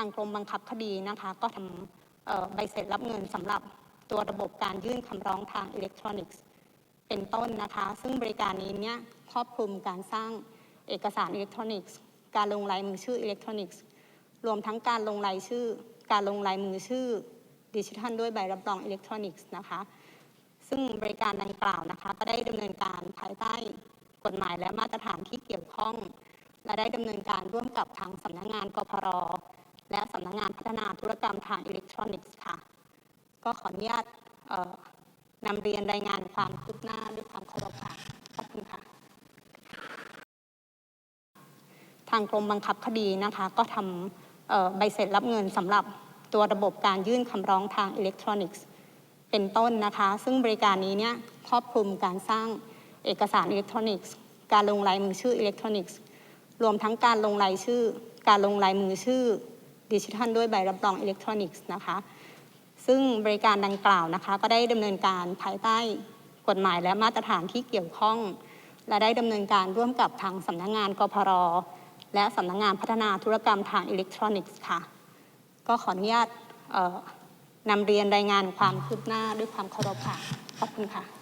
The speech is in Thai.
างกรมบังคับคดีนะคะ ก็ทำใบเสร็จรับเงินสำหรับตัวระบบการยื่นคำร้องทางอิเล็กทรอนิกส์ เป็นต้นนะคะ ซึ่งบริการนี้เนี่ยครอบคลุมการสร้างเอกสารอิเล็กทรอนิกส์ การลงลายมือชื่ออิเล็กทรอนิกส์ รวมทั้งการลงลายชื่อ การลงลายมือชื่อดิจิทัลด้วยใบรับรองอิเล็กทรอนิกส์นะคะ ซึ่งบริการดังกล่าวนะคะ ก็ได้ดำเนินการภายใต้กฎหมายและมาตรฐานที่เกี่ยวข้อง และได้ดำเนินการร่วมกับทางสำนักงานกพร และสำนักงานพัฒนาธุรกรรมทางอิเล็กทรอนิกส์ค่ะ ก็ขออนุญาตนำเรียนรายงานความคืบหน้าด้วยความเคารพค่ะ ขอบคุณค่ะ ทางกรมบังคับคดีนะคะ ก็ทำใบเสร็จรับเงินสำหรับตัวระบบการยื่นคำร้องทางอิเล็กทรอนิกส์ เป็นต้นนะคะ ซึ่งบริการนี้เนี่ยครอบคลุมการสร้างเอกสารอิเล็กทรอนิกส์ การลงลายมือชื่ออิเล็กทรอนิกส์ รวมทั้งการลงลายชื่อ การลงลายมือชื่อ ดิจิทัลด้วยใบรับรองอิเล็กทรอนิกส์นะคะ ซึ่งบริการดังกล่าวนะคะ ก็ได้ดำเนินการภายใต้กฎหมายและมาตรฐานที่เกี่ยวข้อง และได้ดำเนินการร่วมกับทางสำนักงานกพรและสำนักงานพัฒนาธุรกรรมทางอิเล็กทรอนิกส์ค่ะ ก็ขออนุญาตนำเรียนรายงานความคืบหน้าด้วยความเคารพค่ะ ขอบคุณค่ะ